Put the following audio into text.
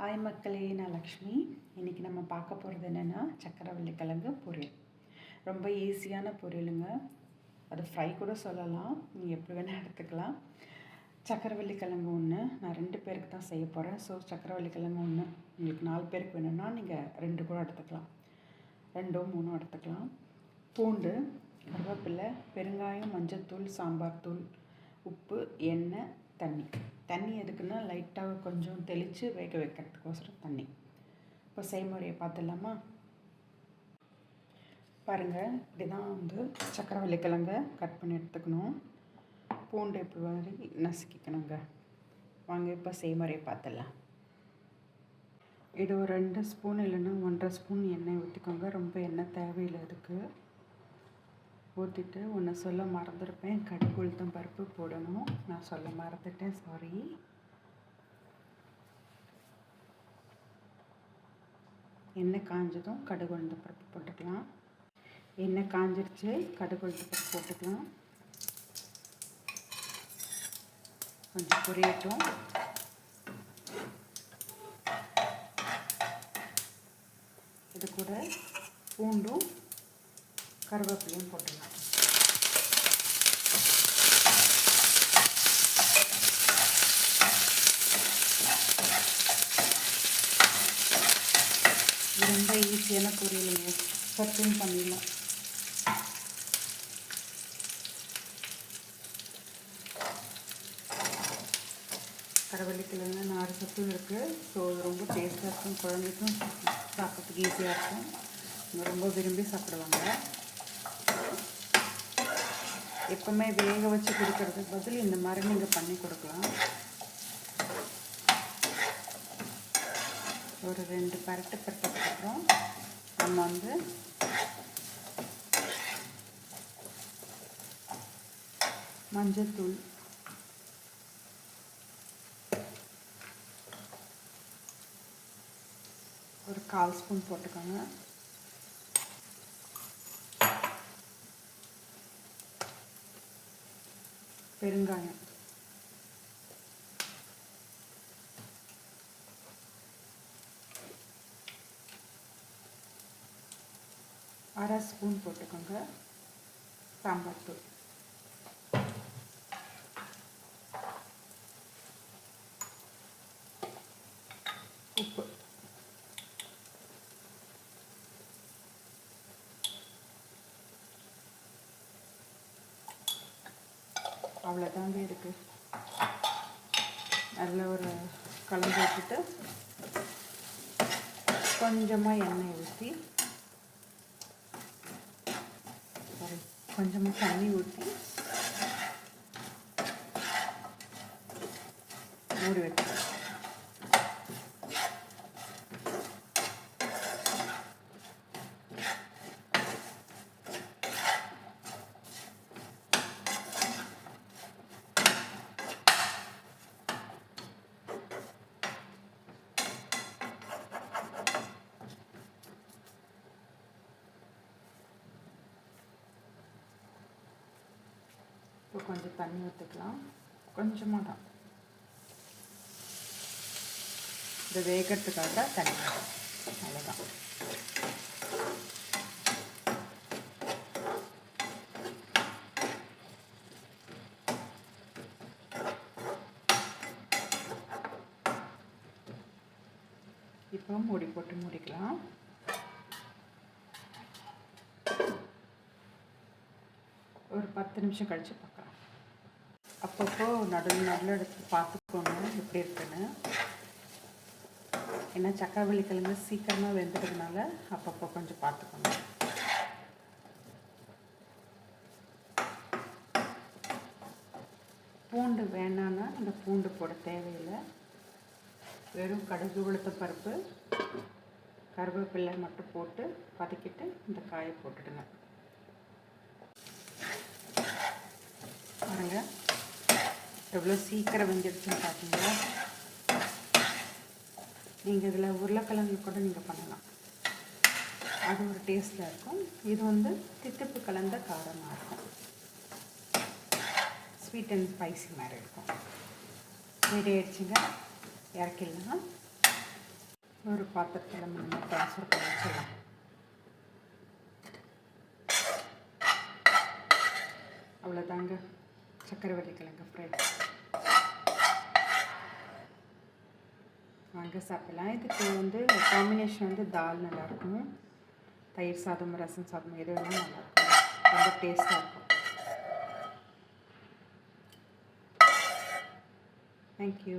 Hi மக்களே நான் லக்ஷ்மி. இன்றைக்கி நம்ம பார்க்க போகிறது என்னென்னா சக்கரவள்ளி கிழங்கு பொரியல். ரொம்ப ஈஸியான பொரியலுங்க. அது ஃப்ரை கூட சொல்லலாம். நீங்கள் எப்படி வேணால் எடுத்துக்கலாம். சக்கரவள்ளி கிழங்கு ஒன்று நான் ரெண்டு பேருக்கு தான் செய்ய போகிறேன் ஸோ சக்கரவள்ளி கிழங்கு ஒன்று உங்களுக்கு நாலு பேருக்கு வேணும்னா நீங்கள் ரெண்டு கூட எடுத்துக்கலாம். ரெண்டோ மூணோ எடுத்துக்கலாம். பூண்டு கருவேப்பிலை பெருங்காயம் மஞ்சள் தூள் சாம்பார் தூள் உப்பு எண்ணெய் தண்ணி. தண்ணி எதுக்குன்னா லைட்டாக கொஞ்சம் தெளித்து வேக வைக்கிறதுக்கோசரம் தண்ணி. இப்போ செய்முறையை பார்த்துடலாமா? பாருங்கள் இப்படி தான் வந்து சக்கரவள்ளி கிழங்க கட் பண்ணி எடுத்துக்கணும். பூண்டு இப்படி மாதிரி நசுக்கிக்கணுங்க. வாங்க இப்போ செய்முறையை பார்த்துடலாம். இது ஒரு ரெண்டு ஸ்பூன் இல்லைன்னா ஒன்றரை ஸ்பூன் எண்ணெய் ஊற்றிக்கோங்க ரொம்ப எண்ணெய் தேவையில்லை இருக்குது ஊற்றிட்டு ஒன்று சொல்ல மறந்துருப்பேன். கடுகு உளுத்தம் பருப்பு போடணும். நான் சொல்ல மறந்துட்டேன். சாரி எண்ணெய் காஞ்சதும் கடுகு உளுத்தம் பருப்பு போட்டுக்கலாம். எண்ணெய் காஞ்சிருச்சு. கடுகு உளுத்தம் பருப்பு போட்டுக்கலாம். கொஞ்சம் பொரியட்டும். இது கூட பூண்டும் கருவேப்பிலையும் போட்டுக்கலாம். ரொம்ப ஈஸியான பொரியலுங்க. சட்டுன்னு பண்ணிடலாம். கடவள்ளிக்கிழங்கு நாலு சத்தும் இருக்குது ஸோ ரொம்ப டேஸ்ட்டாக இருக்கும். குழந்தைக்கும் சாப்பிட்றதுக்கு ஈஸியாக இருக்கும். ரொம்ப விரும்பி சாப்பிடுவாங்க. எப்போவுமே வேக வச்சு கொடுக்கறதுக்கு பதில் இந்த மாதிரி நீங்கள் பண்ணி கொடுக்கலாம். ஒரு ரெண்டு பரட்டு பரட்டதுக்கப்புறம் நம்ம வந்து மஞ்சத்தூள் ஒரு கால் ஸ்பூன் போட்டுக்கோங்க. பெருங்காயம். அரை ஸ்பூன் போட்டுக்கோங்க. சாம்பார் தூள். உப்பு. அவ்வளோதாங்க இருக்குது நல்ல ஒரு கலந்து வச்சுட்டு கொஞ்சமாக எண்ணெய் ஊற்றி சாரி கொஞ்சமாக தண்ணி ஊற்றி மூடி இப்போ கொஞ்சம் தண்ணி ஊற்றுக்கலாம் கொஞ்சமாக தான். இது வேகிறதுக்காக தான் தண்ணி அவ்வளோதான் இப்போ மூடி போட்டு மூடிக்கலாம். ஒரு பத்து நிமிஷம் கழித்து பார்க்கலாம். அப்பப்போ நடு நடுவில் எடுத்து பார்த்துக்கோங்க எப்படி இருக்குன்னு. ஏன்னா சக்கரவள்ளி கிழங்கு சீக்கிரமாக வெந்துடுறதுனால அப்பப்போ கொஞ்சம் பார்த்துக்கோங்க. பூண்டு வேணான்னா இந்த பூண்டு போட தேவையில்லை. வெறும் கடுகு உளுத்த பருப்பு கருவேப்பிள்ளை மட்டும் போட்டு வதக்கிட்டு இந்த காயை போட்டுடுங்க. பாருங்க. எவ்வளோ சீக்கிரம் வெந்துடுச்சுன்னு பார்த்தீங்களா நீங்கள் இதில் உருளைக்கிழங்கு கூட நீங்கள் பண்ணலாம். அது ஒரு டேஸ்ட்டில் இருக்கும். இது வந்து தித்திப்பு கலந்த காரமாக இருக்கும். ஸ்வீட் அண்ட் ஸ்பைசி மாதிரி இருக்கும். ரெடி ஆயிடுச்சுங்க. இறக்கிடலாம். ஒரு பாத்திரத்தில் நம்ம ட்ரான்ஸ்ஃபர் பண்ணி வச்சிடலாம். அவ்வளோதாங்க சக்கரவள்ளி கிழங்கு ஃப்ரை வாங்க சாப்பிடலாம். இதுக்கு வந்து காம்பினேஷன் வந்து தால் நல்லாயிருக்கும். தயிர் சாதம் ரசம் சாதம் எது வேணாலும் நல்லாயிருக்கும். ரொம்ப டேஸ்ட்டாக இருக்கும். தேங்க்யூ